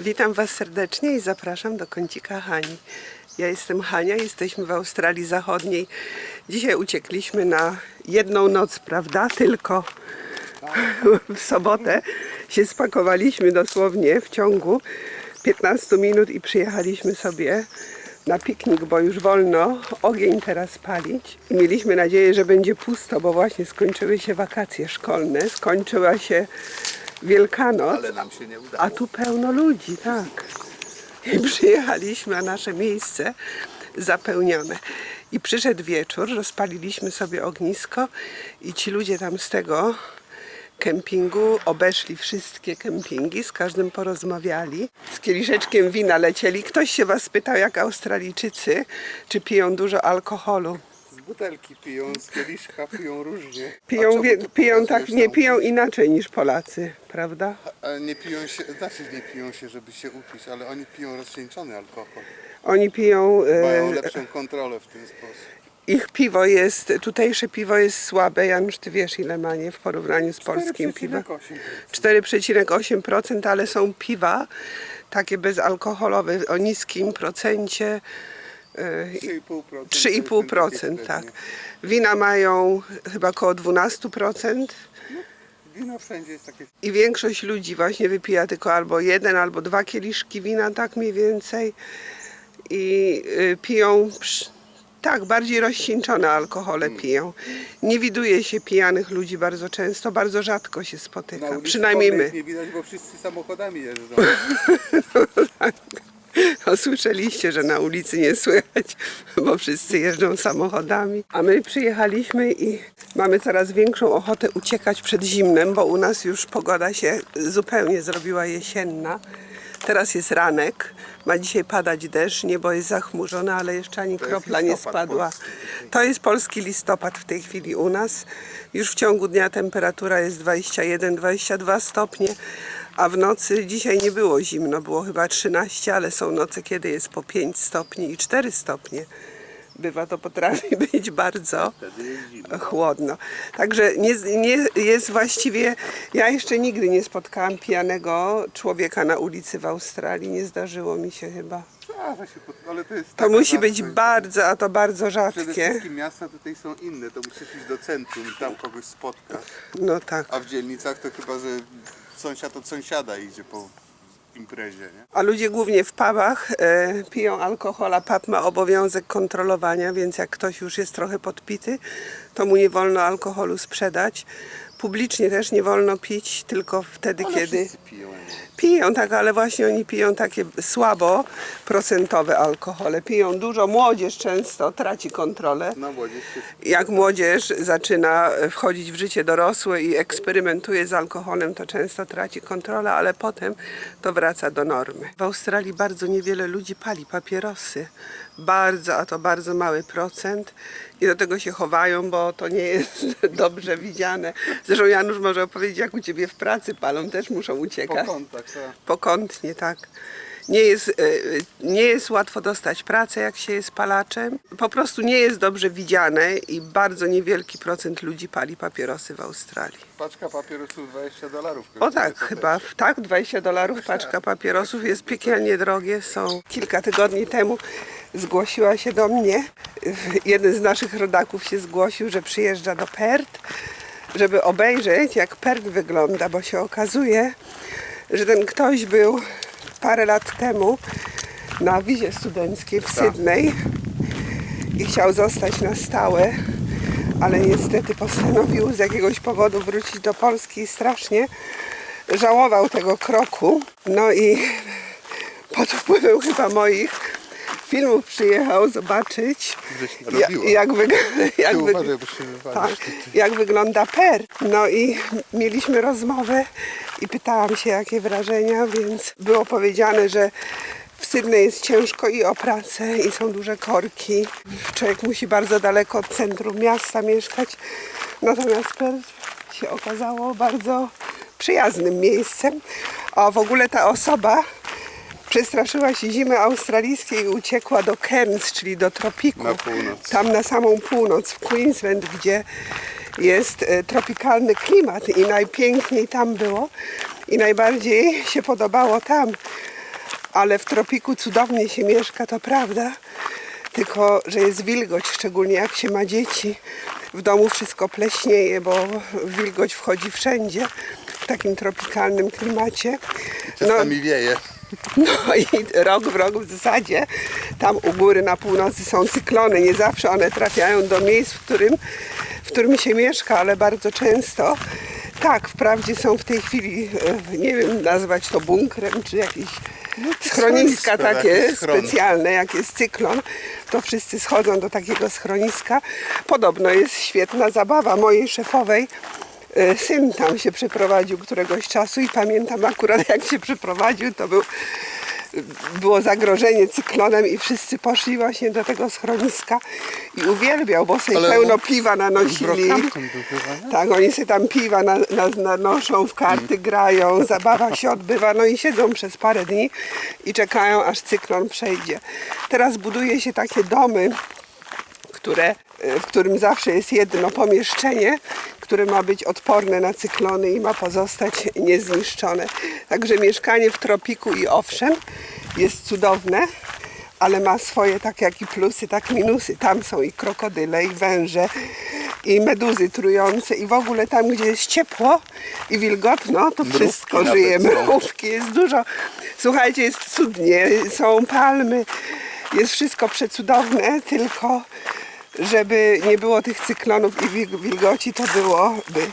Witam Was serdecznie i zapraszam do kącika Hani. Ja jestem Hania, jesteśmy w Australii Zachodniej. Dzisiaj uciekliśmy na jedną noc, prawda? Tylko w sobotę się spakowaliśmy dosłownie w ciągu 15 minut i przyjechaliśmy sobie na piknik, bo już wolno ogień teraz palić. I mieliśmy nadzieję, że będzie pusto, bo właśnie skończyły się wakacje szkolne, skończyła się Wielkanoc. Ale nam się nie udało. A tu pełno ludzi, tak. I przyjechaliśmy, a nasze miejsce zapełnione. I przyszedł wieczór, rozpaliliśmy sobie ognisko i ci ludzie tam z tego kempingu obeszli wszystkie kempingi, z każdym porozmawiali. Z kieliszeczkiem wina lecieli. Ktoś się was pytał, jak Australijczycy, czy piją dużo alkoholu. Z butelki piją, z kieliszka piją różnie. Piją, wie, piją tak, nie piją inaczej niż Polacy, prawda? A Nie piją się, znaczy nie piją się, żeby się upić, ale oni piją rozcieńczony alkohol. Oni piją... e, Mają lepszą kontrolę w ten sposób. Ich piwo jest, tutejsze piwo jest słabe. Janusz, ty wiesz ile ma nie w porównaniu z polskim piwem? 4,8%. 4,8%, ale są piwa takie bezalkoholowe o niskim procencie. E, 3,5%. 3,5%, tak. Wina mają chyba około 12%. Wino wszędzie jest takie I większość ludzi właśnie wypija tylko albo jeden, albo dwa kieliszki wina, tak mniej więcej. I y, piją, psz- tak, bardziej rozcieńczone alkohole piją. Nie widuje się pijanych ludzi bardzo często, bardzo rzadko się na spotyka. ulicy Przynajmniej wolnej my. Nie widać, bo wszyscy samochodami jeżdżą. O, słyszeliście, że na ulicy nie słychać, bo wszyscy jeżdżą samochodami. A my przyjechaliśmy i mamy coraz większą ochotę uciekać przed zimnem, bo u nas już pogoda się zupełnie zrobiła jesienna. Teraz jest ranek, ma dzisiaj padać deszcz, niebo jest zachmurzone, ale jeszcze ani To kropla nie spadła. polski. To jest polski listopad w tej chwili u nas. Już w ciągu dnia temperatura jest 21-22 stopnie, a w nocy dzisiaj nie było zimno, było chyba 13, ale są noce, kiedy jest po 5 stopni i 4 stopnie. Bywa to potrafi być bardzo chłodno. Także nie, nie jest właściwie. Ja jeszcze nigdy nie spotkałam pijanego człowieka na ulicy w Australii. Nie zdarzyło mi się chyba. Zdarza się, pod- ale to jest To taka musi być rzadkość. bardzo, a to bardzo Przede rzadkie. wszystkim miasta tutaj są inne, to musisz iść do centrum i tam kogoś spotkać. No tak. A w dzielnicach to chyba, że sąsiad od sąsiada idzie po imprezie, nie? A ludzie głównie w pubach e, piją alkohol, a pub ma obowiązek kontrolowania, więc jak ktoś już jest trochę podpity, to mu nie wolno alkoholu sprzedać. Publicznie też nie wolno pić, tylko wtedy, Ale kiedy piją. piją, tak, ale właśnie oni piją takie słabo procentowe alkohole. Piją dużo, młodzież często traci kontrolę. No młodzież się Jak młodzież zaczyna wchodzić w życie dorosłe i eksperymentuje z alkoholem, to często traci kontrolę, ale potem to wraca do normy. W Australii bardzo niewiele ludzi pali papierosy. Bardzo, a to bardzo mały procent. I do tego się chowają, bo to nie jest dobrze widziane. Zresztą Janusz może opowiedzieć, jak u Ciebie w pracy palą, też muszą uciekać. kątach, tak. Pokątnie, tak. Nie jest, e, nie jest łatwo dostać pracę, jak się jest palaczem. Po prostu nie jest dobrze widziane i bardzo niewielki procent ludzi pali papierosy w Australii. Paczka papierosów 20 dolarów. O tak, chyba, też. tak, 20 dolarów paczka papierosów jest piekielnie drogie. Są kilka tygodni temu zgłosiła się do mnie, jeden z naszych rodaków się zgłosił, że przyjeżdża do Perth, żeby obejrzeć jak Perth wygląda, bo się okazuje, że ten ktoś był parę lat temu na wizie studenckiej w Sydney i chciał zostać na stałe, ale niestety postanowił z jakiegoś powodu wrócić do Polski i strasznie żałował tego kroku. No i pod wpływem chyba moich filmów przyjechał zobaczyć, Żeś ja, robiła. jak, wyg- jak, wyg- uważaj, tak, jak wygląda per. No i mieliśmy rozmowę i pytałam się, jakie wrażenia, więc było powiedziane, że w Sydney jest ciężko i o pracę, i są duże korki. Człowiek musi bardzo daleko od centrum miasta mieszkać. Natomiast Perth się okazało bardzo przyjaznym miejscem. A w ogóle ta osoba przestraszyła się zimy australijskiej i uciekła do Cairns, czyli do tropiku. Na północ. Tam na samą północ, w Queensland, gdzie jest e, tropikalny klimat i najpiękniej tam było i najbardziej się podobało tam, ale w tropiku cudownie się mieszka, to prawda. Tylko, że jest wilgoć, szczególnie jak się ma dzieci. W domu wszystko pleśnieje, bo wilgoć wchodzi wszędzie w takim tropikalnym klimacie. No, Czasami wieje. No i rok w rok w zasadzie tam u góry na północy są cyklony. Nie zawsze one trafiają do miejsc, w którym, w którym się mieszka, ale bardzo często. Tak, wprawdzie są w tej chwili, e, nie wiem, nazwać to bunkrem, czy jakieś schroniska schronisko, takie specjalne, jak jest cyklon, to wszyscy schodzą do takiego schroniska. Podobno jest świetna zabawa mojej szefowej. E, Syn tam się przeprowadził któregoś czasu i pamiętam akurat jak się przeprowadził, to był, było zagrożenie cyklonem i wszyscy poszli właśnie do tego schroniska i uwielbiał, bo sobie Ale pełno piwa nanosili. Tak, oni sobie tam piwa na, na, nanoszą, w karty grają, zabawa się odbywa, no i siedzą przez parę dni i czekają aż cyklon przejdzie. Teraz buduje się takie domy, które, e, w którym zawsze jest jedno pomieszczenie, które ma być odporne na cyklony i ma pozostać niezniszczone. Także mieszkanie w tropiku i owszem jest cudowne, ale ma swoje tak jak i plusy, tak minusy. Tam są i krokodyle, i węże, i meduzy trujące i w ogóle tam, gdzie jest ciepło i wilgotno, to Mrówki wszystko żyje. Mrówki jest dużo. Słuchajcie, jest cudnie, są palmy, jest wszystko przecudowne, tylko żeby nie było tych cyklonów i wil- wilgoci, to byłoby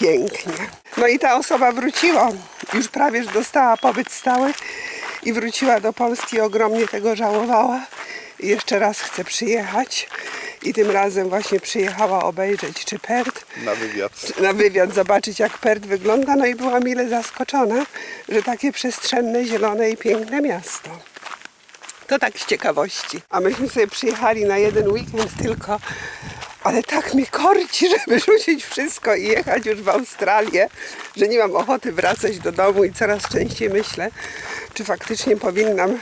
pięknie. No i ta osoba wróciła, już prawie że dostała pobyt stały i wróciła do Polski, ogromnie tego żałowała. I jeszcze raz chce przyjechać i tym razem właśnie przyjechała obejrzeć czy Pert Na wywiad. na wywiad zobaczyć jak Pert wygląda, no i była mile zaskoczona, że takie przestrzenne, zielone i piękne miasto. To tak z ciekawości. A myśmy sobie przyjechali na jeden weekend tylko, ale tak mnie korci, żeby rzucić wszystko i jechać już w Australię, że nie mam ochoty wracać do domu i coraz częściej myślę, czy faktycznie powinnam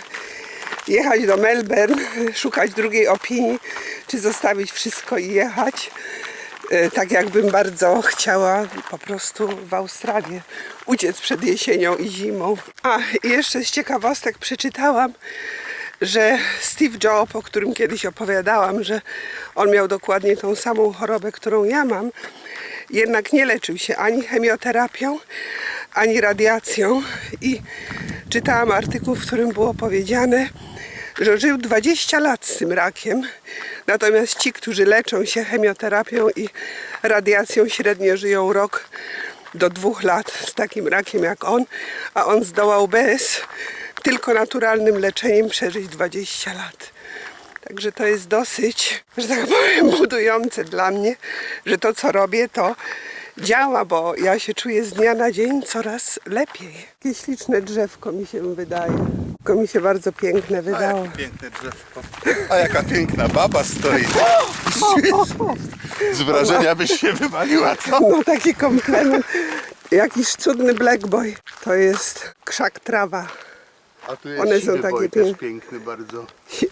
jechać do Melbourne, szukać drugiej opinii, czy zostawić wszystko i jechać. E, Tak jakbym bardzo chciała po prostu w Australię uciec przed jesienią i zimą. A jeszcze z ciekawostek przeczytałam, że Steve Jobs, o którym kiedyś opowiadałam, że on miał dokładnie tą samą chorobę, którą ja mam, jednak nie leczył się ani chemioterapią, ani radiacją. I czytałam artykuł, w którym było powiedziane, że żył 20 lat z tym rakiem, natomiast ci, którzy leczą się chemioterapią i radiacją, średnio żyją rok do dwóch lat z takim rakiem jak on, a on zdołał bez tylko naturalnym leczeniem przeżyć 20 lat. Także to jest dosyć, że tak powiem, budujące dla mnie, że to co robię to działa, bo ja się czuję z dnia na dzień coraz lepiej. Jakie śliczne drzewko mi się wydaje. Tylko mi się bardzo piękne A wydało. jakie piękne drzewko. A jaka piękna baba stoi. Z wrażenia byś się wywaliła, co? No taki komplement. Jakiś cudny black boy. To jest krzak trawa. A tu jest One są siwy takie boj, też piękne. piękny bardzo. Si-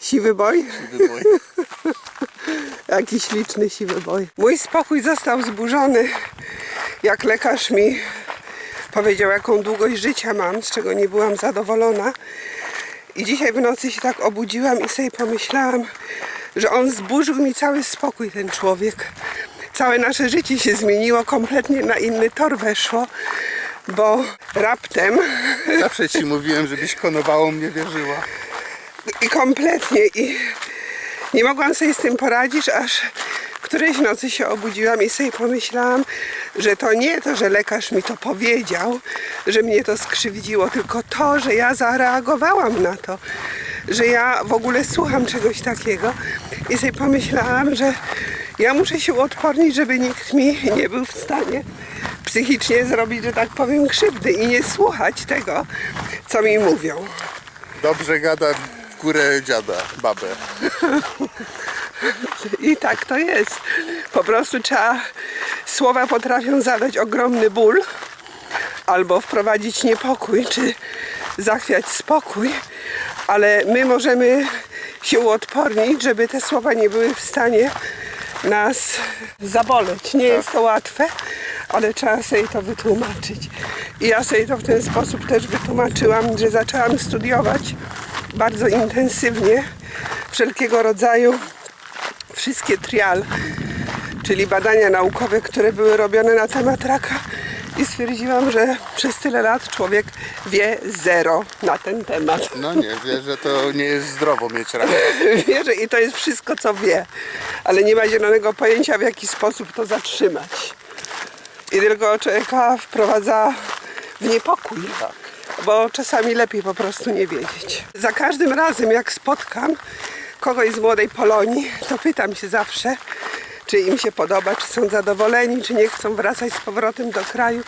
Siwy boj? Siwy boj. Jaki śliczny siwy boj. Mój spokój został zburzony, jak lekarz mi powiedział, jaką długość życia mam, z czego nie byłam zadowolona. I dzisiaj w nocy się tak obudziłam i sobie pomyślałam, że on zburzył mi cały spokój, ten człowiek. Całe nasze życie się zmieniło, kompletnie na inny tor weszło, bo raptem Zawsze ci mówiłem, żebyś konowałą mnie wierzyła. i kompletnie i nie mogłam sobie z tym poradzić, aż którejś nocy się obudziłam i sobie pomyślałam, że to nie to, że lekarz mi to powiedział, że mnie to skrzywdziło, tylko to, że ja zareagowałam na to, że ja w ogóle słucham czegoś takiego i sobie pomyślałam, że ja muszę się uodpornić, żeby nikt mi nie był w stanie psychicznie zrobić, że tak powiem, krzywdy i nie słuchać tego, co mi mówią. Dobrze gada w górę dziada, babę. I tak to jest. Po prostu trzeba, słowa potrafią zadać ogromny ból, albo wprowadzić niepokój, czy zachwiać spokój, ale my możemy się uodpornić, żeby te słowa nie były w stanie nas zaboleć. Nie jest to łatwe, ale trzeba sobie to wytłumaczyć. I ja sobie to w ten sposób też wytłumaczyłam, że zaczęłam studiować bardzo intensywnie wszelkiego rodzaju wszystkie trial, czyli badania naukowe, które były robione na temat raka i stwierdziłam, że przez tyle lat człowiek wie zero na ten temat. No nie, wie, że to nie jest zdrowo mieć rak. Wie, że i to jest wszystko, co wie, ale nie ma zielonego pojęcia, w jaki sposób to zatrzymać. I tylko człowieka wprowadza w niepokój, bo czasami lepiej po prostu nie wiedzieć. Za każdym razem, jak spotkam kogoś z młodej Polonii, to pytam się zawsze, czy im się podoba, czy są zadowoleni, czy nie chcą wracać z powrotem do kraju.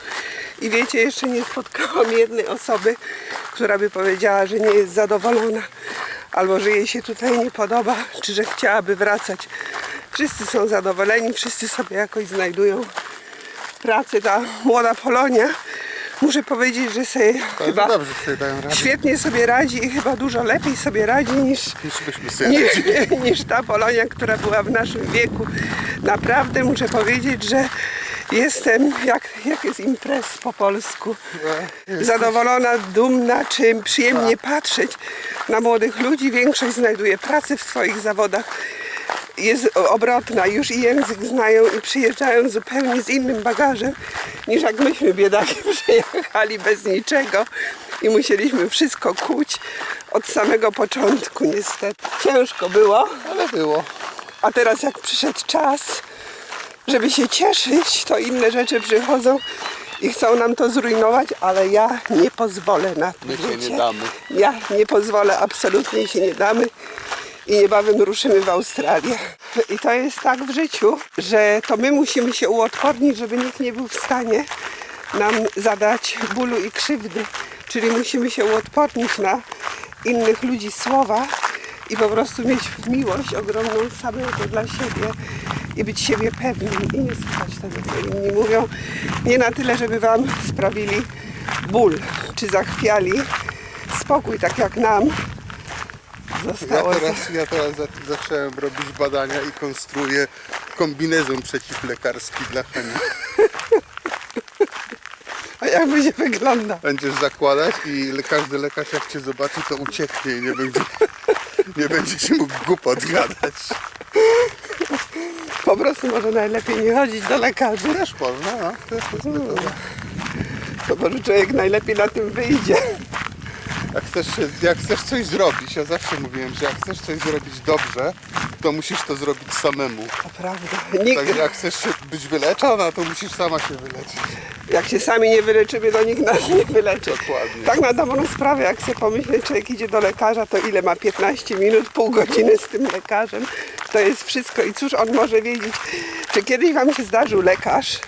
I wiecie, jeszcze nie spotkałam jednej osoby, która by powiedziała, że nie jest zadowolona, albo że jej się tutaj nie podoba, czy że chciałaby wracać. Wszyscy są zadowoleni, wszyscy sobie jakoś znajdują pracę. Ta młoda Polonia, muszę powiedzieć, że sobie To chyba dobrze sobie dają radę. świetnie sobie radzi i chyba dużo lepiej sobie radzi niż Niż sobie niż, ta Polonia, która była w naszym wieku. Naprawdę muszę powiedzieć, że jestem, jak, jak jest imprez po polsku, zadowolona, dumna, czym przyjemnie patrzeć na młodych ludzi. Większość znajduje pracę w swoich zawodach. Jest obrotna, już i język znają i przyjeżdżają zupełnie z innym bagażem niż jak myśmy biedaki przyjechali bez niczego i musieliśmy wszystko kuć od samego początku niestety. Ciężko było, Ale było. a teraz jak przyszedł czas, żeby się cieszyć, to inne rzeczy przychodzą i chcą nam to zrujnować, ale ja nie pozwolę na to. My się nie damy. Ja nie pozwolę, absolutnie się nie damy i niebawem ruszymy w Australię. I to jest tak w życiu, że to my musimy się uodpornić, żeby nikt nie był w stanie nam zadać bólu i krzywdy. Czyli musimy się uodpornić na innych ludzi słowa i po prostu mieć miłość ogromną samego dla siebie i być siebie pewnym i nie słuchać tego, co inni mówią. Nie na tyle, żeby wam sprawili ból, czy zachwiali spokój, tak jak nam Ja zostało. teraz, ja teraz za- zacząłem robić badania i konstruuję kombinezon przeciwlekarski dla Hani. A jak będzie wyglądał? Będziesz zakładać i le- każdy lekarz jak cię zobaczy to ucieknie i nie będzie, nie będzie ci mógł głupot gadać. Po prostu może najlepiej nie chodzić do lekarzy, Też można, no. Też jest metoda. to może człowiek najlepiej na tym wyjdzie. Jak chcesz, jak chcesz coś zrobić, ja zawsze mówiłem, że jak chcesz coś zrobić dobrze, to musisz to zrobić samemu. To prawda. Nikt, Także jak chcesz być wyleczona, to musisz sama się wyleczyć. jak się sami nie wyleczymy, to nikt nas nie wyleczy. Dokładnie. Tak na dobrą sprawę, jak sobie pomyśleć, człowiek idzie do lekarza, to ile ma 15 minut, pół godziny z tym lekarzem. To jest wszystko. I cóż on może wiedzieć? Czy kiedyś wam się zdarzył lekarz,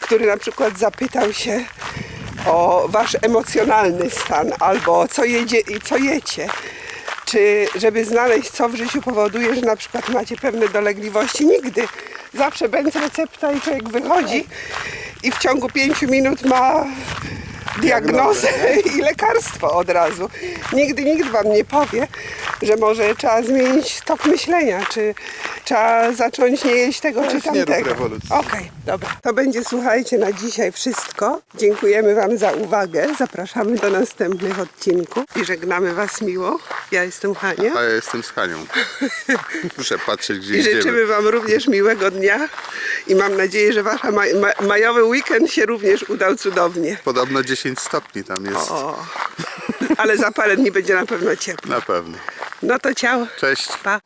który na przykład zapytał się o wasz emocjonalny stan albo co jedzie co jecie? Czy żeby znaleźć, co w życiu powoduje, że na przykład macie pewne dolegliwości? Nigdy. Zawsze będzie recepta i człowiek wychodzi i w ciągu pięciu minut ma diagnozę i lekarstwo od razu. Nigdy nikt wam nie powie, że może trzeba zmienić tok myślenia, czy trzeba zacząć nie jeść tego czy Weź nie rób tamtego. rewolucji. Okej, dobra. To będzie, słuchajcie, na dzisiaj wszystko. Dziękujemy wam za uwagę. Zapraszamy do następnych odcinków i żegnamy was miło. Ja jestem Hania. A ja jestem z Hanią. Muszę patrzeć, gdzie I idziemy. życzymy Wam również miłego dnia i mam nadzieję, że Wasz ma, majowy weekend się również udał cudownie. Podobno 10 stopni tam jest. O, ale za parę dni będzie na pewno ciepło. Na pewno. No to ciao. Cześć. Pa.